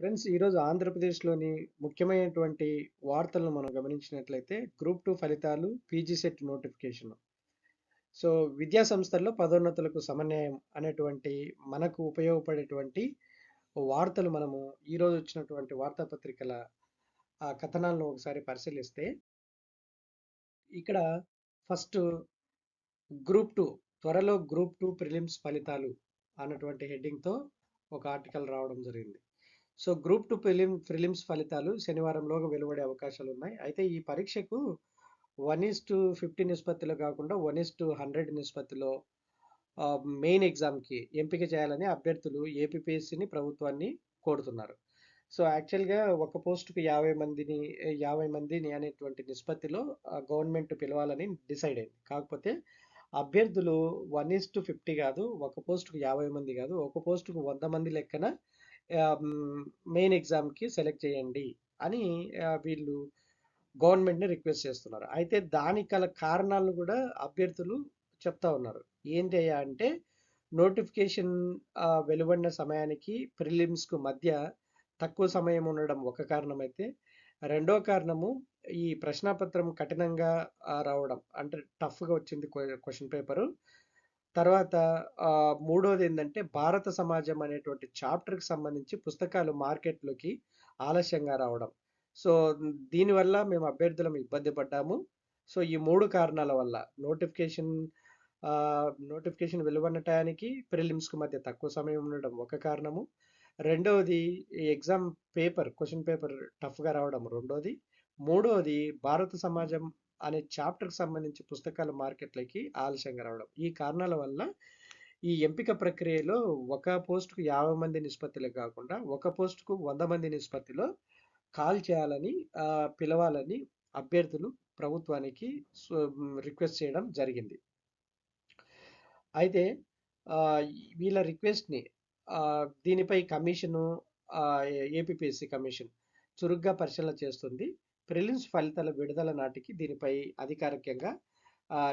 Friends ఈరోజు ఆంధ్రప్రదేశ్‌లోని ముఖ్యమైనటువంటి వార్తలను మనం గమనించినట్లయితే గ్రూప్ టూ ఫలితాలు, పీజీ సెట్ నోటిఫికేషన్. సో, విద్యా సంస్థల్లో పదోన్నతులకు సమన్వయం అనేటువంటి మనకు ఉపయోగపడేటువంటి వార్తలు మనము ఈరోజు వచ్చినటువంటి వార్తాపత్రికల ఆ కథనాలను ఒకసారి పరిశీలిస్తే ఇక్కడ ఫస్ట్ గ్రూప్ టూ త్వరలో గ్రూప్ టూ ప్రిలిమ్స్ ఫలితాలు అన్నటువంటి హెడ్డింగ్‌తో ఒక ఆర్టికల్ రావడం జరిగింది. So, group two prelim prelims ఫలితాలు శనివారంలోగా వెలువడే అవకాశాలు ఉన్నాయి అయితే ఈ పరీక్షకు 1:50 నిష్పత్తిలో కాకుండా 1:100 నిష్పత్తిలో మెయిన్ ఎగ్జామ్‌కి ఎంపిక చేయాలని అభ్యర్థులు ఏపీపీఎస్సీని, ప్రభుత్వాన్ని కోరుతున్నారు. సో, యాక్చువల్‌గా ఒక పోస్టుకు యాభై మందిని 50 మందిని అనేటువంటి నిష్పత్తిలో గవర్నమెంట్ పిలవాలని డిసైడ్ అయింది. కాకపోతే అభ్యర్థులు 1:50 కాదు, ఒక పోస్టుకు యాభై మంది కాదు, ఒక పోస్టుకు వంద మంది లెక్కన మెయిన్ ఎగ్జామ్‌కి సెలెక్ట్ చేయండి అని వీళ్ళు గవర్నమెంట్‌ని రిక్వెస్ట్ చేస్తున్నారు. అయితే దానికి గల కారణాలను కూడా అభ్యర్థులు చెప్తా ఉన్నారు. ఏంటయ్యా అంటే నోటిఫికేషన్ వెలువడిన సమయానికి ప్రిలిమ్స్‌కు మధ్య తక్కువ సమయం ఉండడం ఒక కారణం అయితే రెండో కారణము ఈ ప్రశ్నాపత్రం కఠినంగా రావడం. అంటే టఫ్‌గా వచ్చింది క్వశ్చన్ పేపరు. తర్వాత మూడోది ఏంటంటే భారత సమాజం అనేటువంటి చాప్టర్‌కి సంబంధించి పుస్తకాలు మార్కెట్‌లోకి ఆలస్యంగా రావడం. సో, దీనివల్ల మేము అభ్యర్థులం ఇబ్బంది పడ్డాము. సో, ఈ మూడు కారణాల వల్ల నోటిఫికేషన్ నోటిఫికేషన్ వెలువడిన టయానికి ప్రిలిమ్స్‌కి మధ్య తక్కువ సమయం ఉండడం ఒక కారణము. రెండవది ఎగ్జామ్ పేపర్ క్వశ్చన్ పేపర్ టఫ్‌గా రావడం రెండోది. మూడోది భారత సమాజం అనే చాప్టర్‌కి సంబంధించి పుస్తకాలు మార్కెట్లకి ఆలస్యంగా రావడం. ఈ కారణాల వల్ల ఈ ఎంపిక ప్రక్రియలో ఒక పోస్ట్‌కు 50 మంది నిష్పత్తిలో కాకుండా ఒక పోస్ట్‌కు వంద మంది నిష్పత్తిలో కాల్ చేయాలని పిలవాలని అభ్యర్థులు ప్రభుత్వానికి రిక్వెస్ట్ చేయడం జరిగింది. అయితే వీళ్ళ రిక్వెస్ట్‌ని దీనిపై కమిషను ఏపీపీఎస్సీ కమిషన్ చురుగ్గా పరిశీలన చేస్తుంది. ప్రిలిమ్స్ ఫలితాల విడుదల నాటికి దీనిపై అధికారికంగా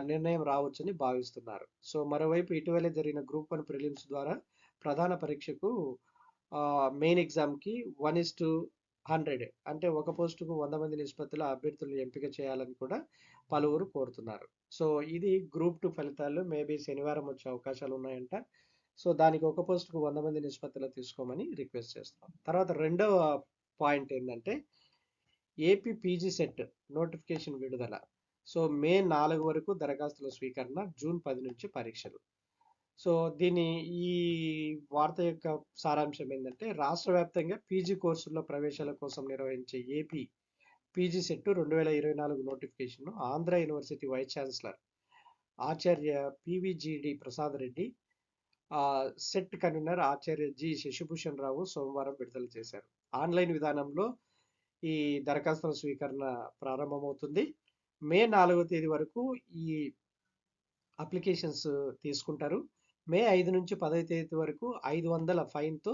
నిర్ణయం రావచ్చని భావిస్తున్నారు. సో, మరోవైపు ఇటీవలే జరిగిన గ్రూప్ వన్ ప్రిలిమ్స్ ద్వారా ప్రధాన పరీక్షకు మెయిన్ ఎగ్జామ్‌కి 1:100 అంటే ఒక పోస్టుకు వంద మంది నిష్పత్తిలో అభ్యర్థులను ఎంపిక చేయాలని కూడా పలువురు కోరుతున్నారు. సో, ఇది గ్రూప్ టూ ఫలితాలు మేబీ శనివారం వచ్చే అవకాశాలు ఉన్నాయంట. సో, దానికి ఒక పోస్ట్‌కు వంద మంది నిష్పత్తిలో తీసుకోమని రిక్వెస్ట్ చేస్తున్నాం. తర్వాత రెండవ పాయింట్ ఏంటంటే ఏపీ పీజీ సెట్ నోటిఫికేషన్ విడుదల. సో, మే నాలుగు వరకు దరఖాస్తుల స్వీకరణ, జూన్ పది నుంచి పరీక్షలు. సో, దీని ఈ వార్త యొక్క సారాంశం ఏంటంటే రాష్ట్ర వ్యాప్తంగా పీజీ కోర్సుల్లో ప్రవేశాల కోసం నిర్వహించే ఏపీ పీజీ సెట్ 2024 నోటిఫికేషన్‌ను ఆంధ్ర యూనివర్సిటీ వైస్ ఛాన్సలర్ ఆచార్య PVGD Prasad Reddy, CET convener ఆచార్య జి. శశిభూషణ్ రావు సోమవారం విడుదల చేశారు. ఆన్‌లైన్ విధానంలో ఈ దరఖాస్తుల స్వీకరణ ప్రారంభమవుతుంది. మే నాలుగో తేదీ వరకు ఈ అప్లికేషన్స్ తీసుకుంటారు. మే ఐదు నుంచి పదవ తేదీ వరకు 500 ఫైన్‌తో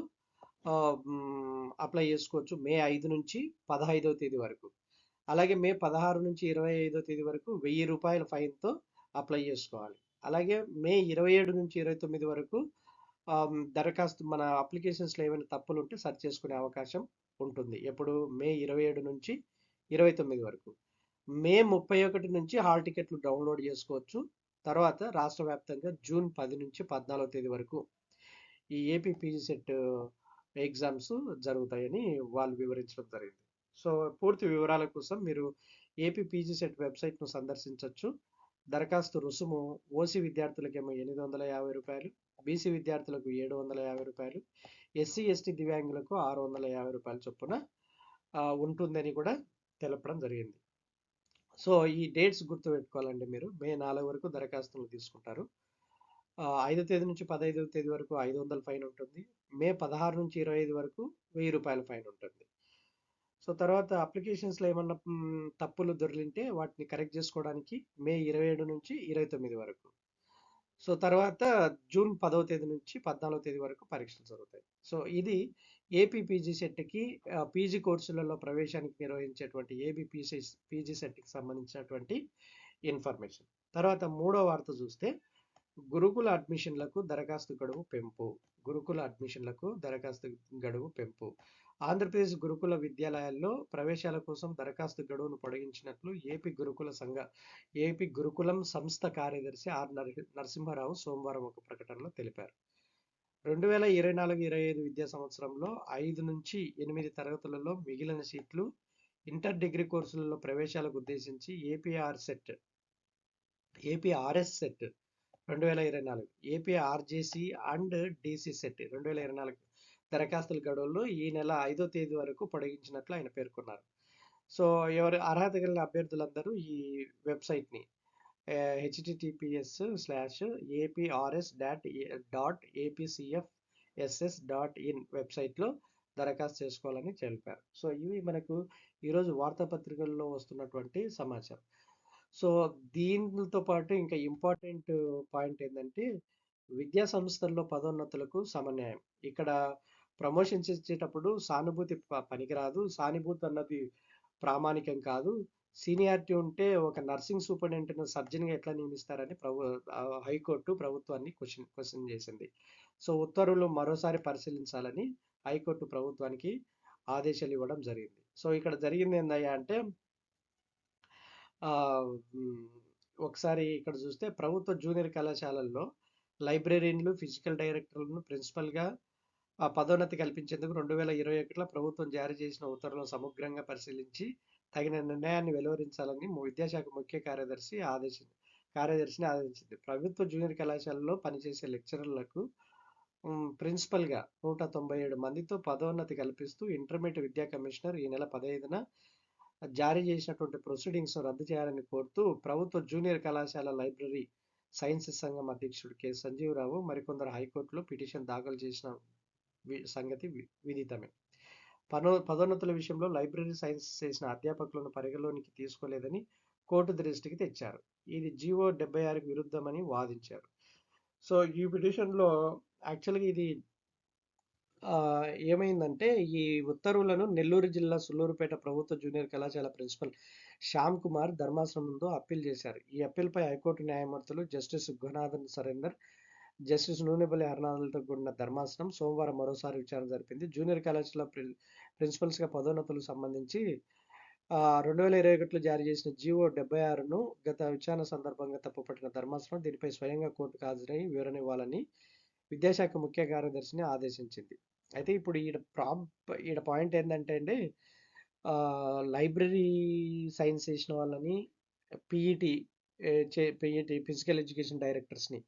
అప్లై చేసుకోవచ్చు. మే ఐదు నుంచి 15వ తేదీ వరకు. అలాగే మే 16 నుంచి 25వ తేదీ వరకు వెయ్యి రూపాయల ఫైన్‌తో అప్లై చేసుకోవాలి. అలాగే మే 27 నుంచి 29 వరకు దరఖాస్తు మన అప్లికేషన్స్‌లో ఏమైనా తప్పులు ఉంటే సెర్చ్ చేసుకునే అవకాశం ఉంటుంది. ఎప్పుడు మే 27 నుంచి 29 వరకు. మే 31 నుంచి హాల్ టికెట్లు డౌన్‌లోడ్ చేసుకోవచ్చు. తర్వాత రాష్ట్ర వ్యాప్తంగా జూన్ పది నుంచి 14వ తేదీ వరకు ఈ ఏపీ పీజీ సెట్ ఎగ్జామ్స్ జరుగుతాయని వాళ్ళు వివరించడం జరిగింది. సో, పూర్తి వివరాల కోసం మీరు ఏపీ పీజీ సెట్ వెబ్‌సైట్‌ను సందర్శించవచ్చు దరఖాస్తు రుసుము ఓసీ విద్యార్థులకేమో ఎనిమిది వందల యాభై రూపాయలు బీసీ విద్యార్థులకు ఏడు వందల యాభై రూపాయలు ఎస్సీ, ఎస్టీ దివ్యాంగులకు ఆరు వందల యాభై రూపాయల చొప్పున ఉంటుందని కూడా తెలపడం జరిగింది. సో, ఈ డేట్స్ గుర్తుపెట్టుకోవాలండి మీరు. మే నాలుగు వరకు దరఖాస్తులు తీసుకుంటారు. ఐదో తేదీ నుంచి 15వ తేదీ వరకు 500 ఫైన్ ఉంటుంది. మే 16 నుంచి 25 వరకు వెయ్యి రూపాయల ఫైన్ ఉంటుంది. సో, తర్వాత అప్లికేషన్స్‌లో ఏమన్నా తప్పులు దొరికింటే వాటిని కరెక్ట్ చేసుకోవడానికి మే 27 నుంచి 29 వరకు. సో, తర్వాత జూన్ పదవ తేదీ నుంచి 14వ తేదీ వరకు పరీక్షలు జరుగుతాయి. సో, ఇది ఏపీ పీజీ సెట్‌కి పీజీ కోర్సులలో ప్రవేశానికి నిర్వహించేటువంటి ఏపీ పీజీ పీజీ సెట్‌కి సంబంధించినటువంటి ఇన్ఫర్మేషన్. తర్వాత మూడో వార్త చూస్తే గురుకుల అడ్మిషన్‌లకు దరఖాస్తు గడువు పెంపు. గురుకుల అడ్మిషన్‌లకు దరఖాస్తు గడువు పెంపు. ఆంధ్రప్రదేశ్ గురుకుల విద్యాలయాల్లో ప్రవేశాల కోసం దరఖాస్తు గడువును పొడిగించినట్లు ఏపీ గురుకుల సంఘ ఏపీ గురుకులం సంస్థ కార్యదర్శి ఆర్ నరసింహారావు సోమవారం ఒక ప్రకటనలో తెలిపారు. రెండు వేల ఇరవై నాలుగు ఇరవై ఐదు విద్యా సంవత్సరంలో ఐదు నుంచి ఎనిమిది తరగతులలో మిగిలిన సీట్లు ఇంటర్ డిగ్రీ కోర్సులలో ప్రవేశాలకు ఉద్దేశించి ఏపీఆర్ సెట్ ఏపీఆర్ఎస్ సెట్ రెండు వేల ఇరవై నాలుగు ఏపీఆర్జేసి అండ్ డిసి సెట్ రెండు వేల ఇరవై నాలుగు దరఖాస్తుల గడువుల్లో ఈ నెల ఐదో తేదీ వరకు పొడిగించినట్లు ఆయన పేర్కొన్నారు. సో ఎవరు అర్హత కలిగిన అభ్యర్థులందరూ ఈ వెబ్సైట్ని HTTPS slash APRS dot dot APCF SS dot in వెబ్సైట్లో దరఖాస్తు చేసుకోవాలని తెలిపారు. సో ఇవి మనకు ఈరోజు వార్తాపత్రికల్లో వస్తున్నటువంటి సమాచారం. సో దీనితో పాటు ఇంకా ఇంపార్టెంట్ పాయింట్ ఏంటంటే విద్యా సంస్థల్లో పదోన్నతులకు సమన్యాయం ఇక్కడ ప్రమోషన్స్ ఇచ్చేటప్పుడు సానుభూతి ప- పనికిరాదు. సానుభూతి అన్నది ప్రామాణికం కాదు. సీనియారిటీ ఉంటే ఒక నర్సింగ్ సూపరింటెండెంట్ సర్జన్గా ఎట్లా నియమిస్తారని ప్రభు హైకోర్టు ప్రభుత్వాన్ని క్వశ్చన్ క్వశ్చన్ చేసింది. సో ఉత్తర్వులు మరోసారి పరిశీలించాలని హైకోర్టు ప్రభుత్వానికి ఆదేశాలు ఇవ్వడం జరిగింది. సో ఇక్కడ జరిగింది ఏందయ్యా అంటే ఒకసారి ఇక్కడ చూస్తే ప్రభుత్వ జూనియర్ కళాశాలల్లో లైబ్రరీన్లు ఫిజికల్ డైరెక్టర్లను ప్రిన్సిపల్గా పదోన్నతి కల్పించేందుకు రెండు వేల ఇరవై ఒకటిలో ప్రభుత్వం జారీ చేసిన ఉత్తర్వులను సమగ్రంగా పరిశీలించి తగిన నిర్ణయాన్ని వెలువరించాలని విద్యాశాఖ ముఖ్య కార్యదర్శి ఆదేశించి కార్యదర్శిని ఆదేశించింది. ప్రభుత్వ జూనియర్ కళాశాలలో పనిచేసే లెక్చరర్లకు ప్రిన్సిపల్గా నూట తొంభై ఏడు మందితో పదోన్నతి కల్పిస్తూ ఇంటర్మీడియట్ విద్యా కమిషనర్ ఈ నెల పదహైదున జారీ చేసినటువంటి ప్రొసీడింగ్స్ రద్దు చేయాలని కోరుతూ ప్రభుత్వ జూనియర్ కళాశాల లైబ్రరీ సైన్సెస్ సంఘం అధ్యక్షుడు కె. సంజీవరావు మరికొందరు హైకోర్టులో పిటిషన్ దాఖలు చేసిన సంగతి విదితమే. పనో పదోన్నతుల విషయంలో లైబ్రరీ సైన్స్ చేసిన అధ్యాపకులను పరిగణలోనికి తీసుకోలేదని కోర్టు దృష్టికి తెచ్చారు. ఇది జీవో డెబ్బై ఆరుకు విరుద్ధమని వాదించారు. సో ఈ పిటిషన్లో యాక్చువల్గా ఇది ఆ, ఏమైందంటే ఈ ఉత్తర్వులను నెల్లూరు జిల్లా సుల్లూరుపేట ప్రభుత్వ జూనియర్ కళాశాల ప్రిన్సిపల్ శ్యామ్ కుమార్ ధర్మాసనం ముందు అప్పీల్ చేశారు. ఈ అప్పీల్పై హైకోర్టు న్యాయమూర్తులు జస్టిస్ గుహనాథన్ సరేందర్ జస్టిస్ నూనెపల్లి హరినాథులతో కూడిన ధర్మాసనం సోమవారం మరోసారి విచారణ జరిపింది. జూనియర్ కళాశాల ప్రిన్సిపల్స్గా పదోన్నతులకు సంబంధించి రెండు వేల ఇరవై ఒకటిలో జారీ చేసిన జీవో డెబ్బై ఆరును గత విచారణ సందర్భంగా తప్పుపట్టిన ధర్మాసనం దీనిపై స్వయంగా కోర్టుకు హాజరై వివరణ ఇవ్వాలని విద్యాశాఖ ముఖ్య కార్యదర్శిని ఆదేశించింది. అయితే ఇప్పుడు ఈడ ప్రాబ్ ఈడ పాయింట్ ఏంటంటే అండి లైబ్రరీ సైన్స్ చేసిన వాళ్ళని పిఈటి పిఈటి ఫిజికల్ ఎడ్యుకేషన్ డైరెక్టర్స్ని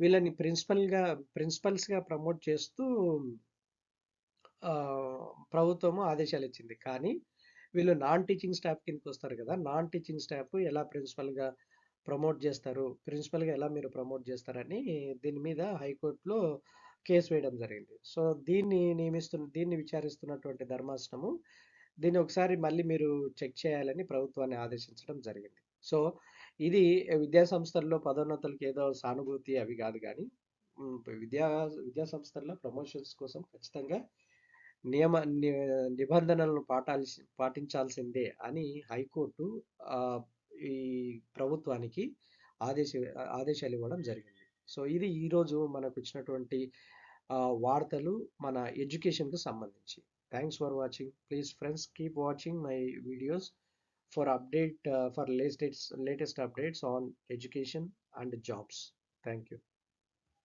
వీళ్ళని ప్రిన్సిపల్గా ప్రిన్సిపల్స్గా ప్రమోట్ చేస్తూ ప్రభుత్వము ఆదేశాలు ఇచ్చింది. కానీ వీళ్ళు నాన్ టీచింగ్ స్టాఫ్ కిందకి వస్తారు కదా నాన్ టీచింగ్ స్టాఫ్ ఎలా ప్రిన్సిపల్గా ప్రమోట్ చేస్తారు ప్రిన్సిపల్గా ఎలా మీరు ప్రమోట్ చేస్తారని దీని మీద హైకోర్టులో కేసు వేయడం జరిగింది. సో దీన్ని నియమిస్తున్న దీన్ని విచారిస్తున్నటువంటి ధర్మాసనము దీన్ని ఒకసారి మళ్ళీ మీరు చెక్ చేయాలని ప్రభుత్వాన్ని ఆదేశించడం జరిగింది. సో ఇది విద్యా సంస్థల్లో పదోన్నతులకు ఏదో సానుభూతి అవి కాదు కానీ విద్యా విద్యా సంస్థల్లో ప్రమోషన్స్ కోసం ఖచ్చితంగా నియమ ని- నిబంధనలను పాటాల్సి పాటించాల్సిందే అని హైకోర్టు ఈ ప్రభుత్వానికి ఆదేశ ఆదేశాలు ఇవ్వడం జరిగింది. సో ఇది ఈరోజు మనకు ఇచ్చినటువంటి వార్తలు మన ఎడ్యుకేషన్కు సంబంధించి. Thanks for watching. Please friends keep watching my videos. for update uh, for latest latest updates on education and jobs. Thank you.